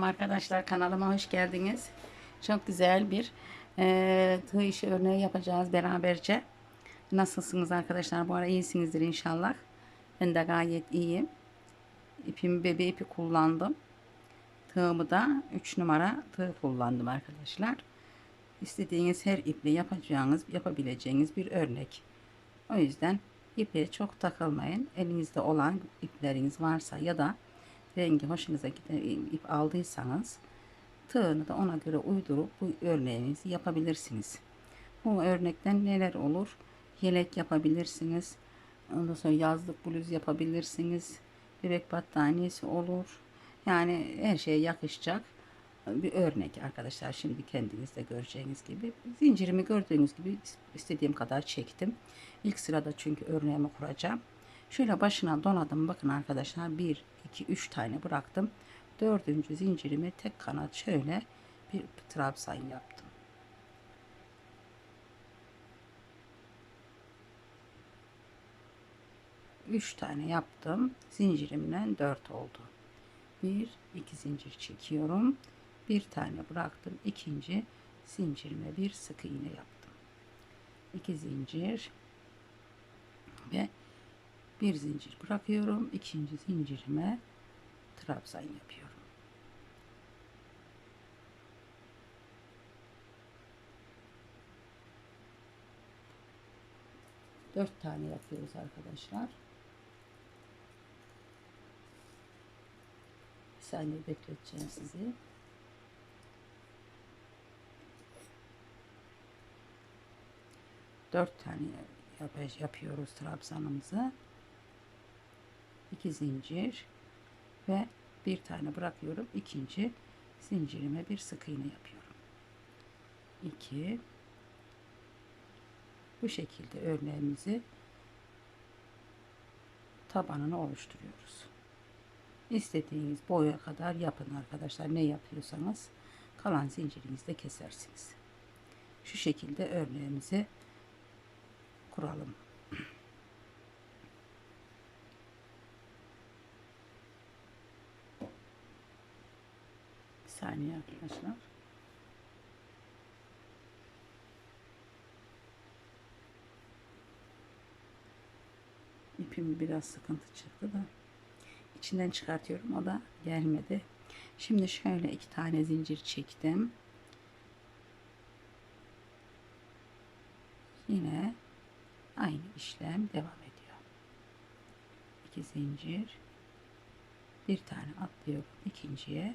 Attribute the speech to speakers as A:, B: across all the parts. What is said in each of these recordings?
A: Arkadaşlar kanalıma hoş geldiniz. Çok güzel bir e, tığ işi örneği yapacağız beraberce. Nasılsınız arkadaşlar? Bu ara iyisinizdir inşallah. Ben de gayet iyiyim. İpimi bebe ipi kullandım. Tığımı da 3 numara tığ kullandım arkadaşlar. İstediğiniz her iple yapacağınız, yapabileceğiniz bir örnek. O yüzden ipe çok takılmayın. Elinizde olan ipleriniz varsa ya da rengi hoşunuza giden ip aldıysanız tığını da ona göre uydurup bu örneğinizi yapabilirsiniz. Bu örnekten neler olur? Yelek yapabilirsiniz. Ondan sonra yazlık bluz yapabilirsiniz. Bebek battaniyesi olur. Yani her şeye yakışacak bir örnek arkadaşlar. Şimdi kendiniz de göreceğiniz gibi. Zincirimi gördüğünüz gibi istediğim kadar çektim. İlk sırada çünkü örneğimi kuracağım. Şöyle başına doladım. Bakın arkadaşlar 1, 2, 3 tane bıraktım. Dördüncü zincirimi tek kanat şöyle bir trabzan yaptım. Üç tane yaptım. Zincirimden dört oldu. Bir, iki zincir çekiyorum. Bir tane bıraktım. İkinci zincirime bir sık iğne yaptım. İki zincir ve bir zincir bırakıyorum. ikinci zincirime trabzan yapıyorum. Dört tane yapıyoruz arkadaşlar. Bir saniye bekleteceğim sizi. Dört tane yap yapıyoruz trabzanımızı. İki zincir ve bir tane bırakıyorum. İkinci zincirime bir sık iğne yapıyorum. 2 bu şekilde örneğimizi tabanını oluşturuyoruz. İstediğiniz boya kadar yapın arkadaşlar. Ne yapıyorsanız kalan zincirinizde kesersiniz. Şu şekilde örneğimizi kuralım. Saniye arkadaşlar. İpim biraz sıkıntı çıktı da içinden çıkartıyorum o da gelmedi. Şimdi şöyle iki tane zincir çektim. Yine aynı işlem devam ediyor. İki zincir bir tane atlıyorum ikinciye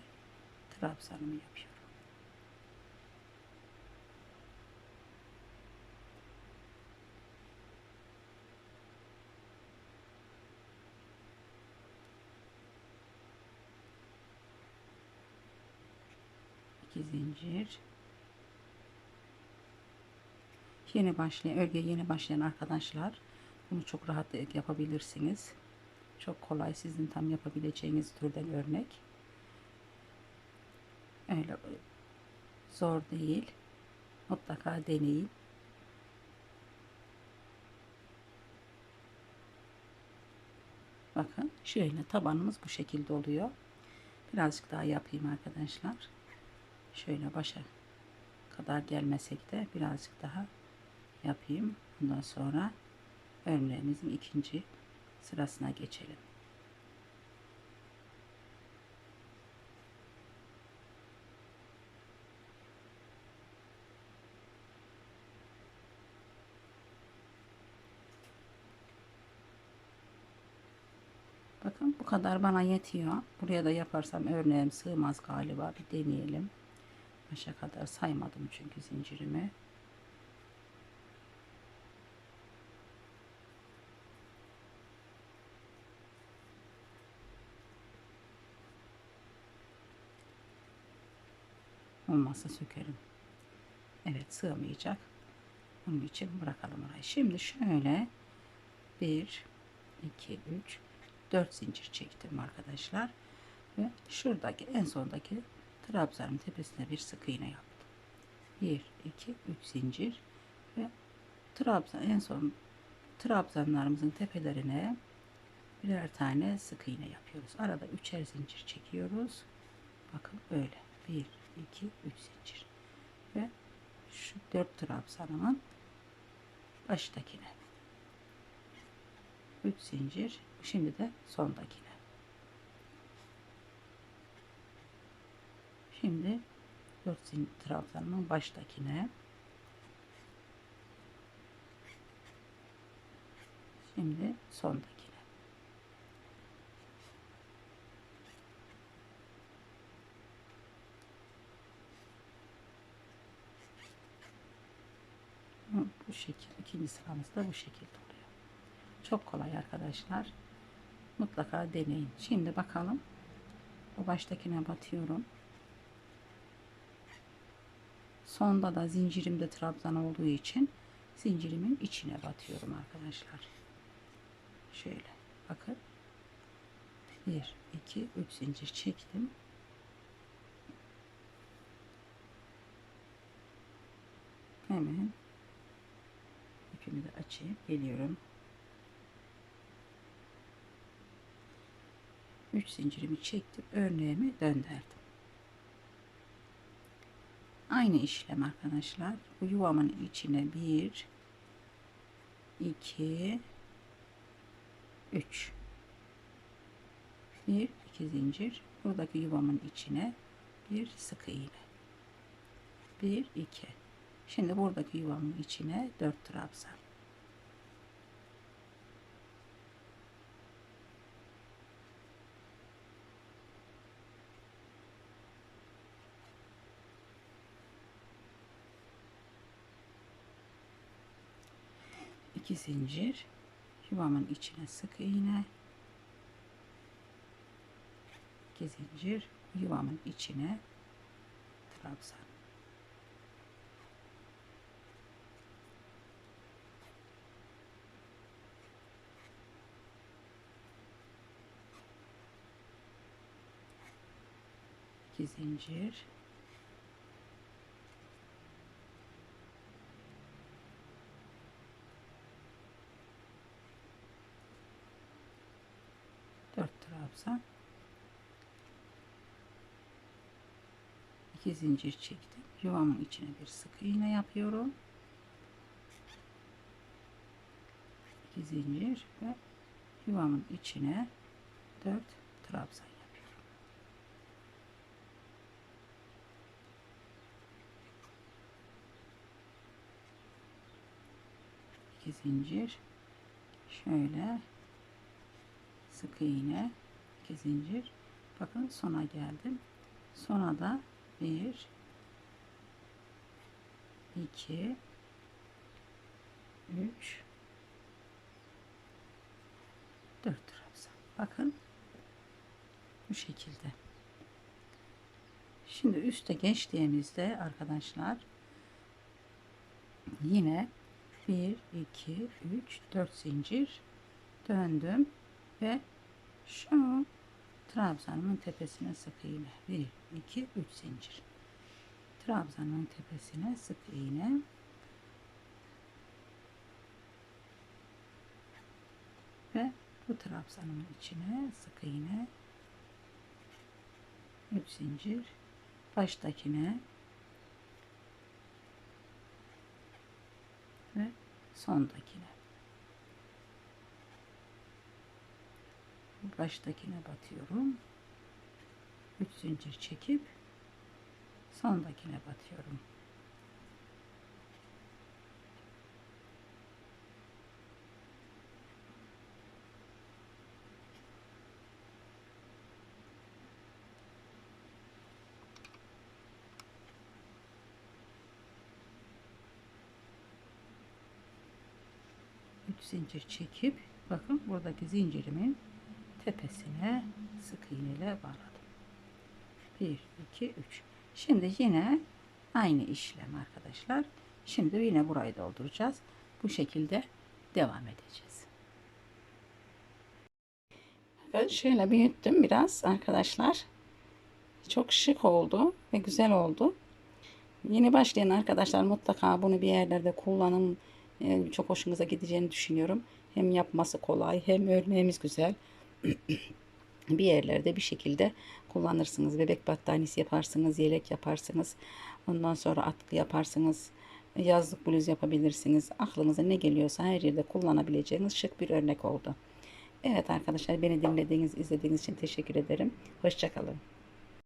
A: trabzanımı yapıyorum. İki zincir yeni başlayan örgüye yeni başlayan arkadaşlar bunu çok rahat yapabilirsiniz. Çok kolay sizin tam yapabileceğiniz türden örnek. Öyle zor değil. Mutlaka deneyin. Bakın şöyle tabanımız bu şekilde oluyor. Birazcık daha yapayım arkadaşlar. Şöyle başa kadar gelmesek de birazcık daha yapayım. Bundan sonra örneğimizin ikinci sırasına geçelim. Bakın bu kadar bana yetiyor. Buraya da yaparsam örneğim sığmaz galiba. Bir deneyelim. Başa kadar saymadım çünkü zincirimi. Olmazsa sökerim. Evet sığmayacak. Bunun için bırakalım orayı. Şimdi şöyle 1 2 3 4 zincir çektim arkadaşlar. Ve şuradaki en sondaki trabzanın tepesine bir sık iğne yaptım. 1 2 3 zincir ve trabzan en son trabzanlarımızın tepelerine birer tane sık iğne yapıyoruz. Arada üçer zincir çekiyoruz. Bakın böyle. 1, 2, 3 zincir. Ve şu 4 trabzanımın baştakine. 3 zincir. Şimdi de sondakine. Şimdi 4 zincir trabzanımın baştakine. Şimdi sondakine. Bu şekil. ikinci sıramız da bu şekilde. Çok kolay arkadaşlar. Mutlaka deneyin. Şimdi bakalım. Bu baştakine batıyorum. Sonda da zincirimde trabzan olduğu için zincirimin içine batıyorum arkadaşlar. Şöyle bakın. 1 2 3 zincir çektim. Hemen ipimi de açayım. Geliyorum. 3 zincirimi çektim. Örneğimi döndürdüm. Aynı işlem arkadaşlar. Bu yuvamın içine 1 2 3 1 2 zincir. Buradaki yuvamın içine bir sık iğne. 1 2 Şimdi buradaki yuvamın içine 4 trabzan. İki zincir. Yuvamın içine sık iğne. İki zincir. Yuvamın içine trabzan. İki zincir trabzan iki zincir çektim. Yuvamın içine bir sık iğne yapıyorum. İki zincir ve yuvamın içine dört trabzan yapıyorum. İki zincir. Şöyle sık iğne iki zincir. Bakın sona geldim. Sona da bir iki üç dört trabzan. Bakın bu şekilde. Şimdi üste geçtiğimizde arkadaşlar yine 1 2 3 4 zincir. Döndüm ve şu trabzanımın tepesine sık iğne. 1 2 3 zincir. Trabzanın tepesine sık iğne. Ve bu trabzanın içine sık iğne. 3 zincir. Baştakine. Ve sondakine baştakine batıyorum. 3 zincir çekip sondakine batıyorum. Zincir çekip bakın buradaki zincirimin tepesine sık iğneyle bağladım. 1 2 3 Şimdi yine aynı işlem arkadaşlar. Şimdi yine burayı dolduracağız. Bu şekilde devam edeceğiz. Ben şöyle büyüttüm biraz arkadaşlar. Çok şık oldu ve güzel oldu. Yeni başlayan arkadaşlar mutlaka bunu bir yerlerde kullanın. Ee, çok hoşunuza gideceğini düşünüyorum. Hem yapması kolay hem örneğimiz güzel. Bir yerlerde bir şekilde kullanırsınız. Bebek battaniyesi yaparsınız, yelek yaparsınız. Ondan sonra atkı yaparsınız. Yazlık bluz yapabilirsiniz. Aklınıza ne geliyorsa her yerde kullanabileceğiniz şık bir örnek oldu. Evet arkadaşlar beni dinlediğiniz, izlediğiniz için teşekkür ederim. Hoşçakalın.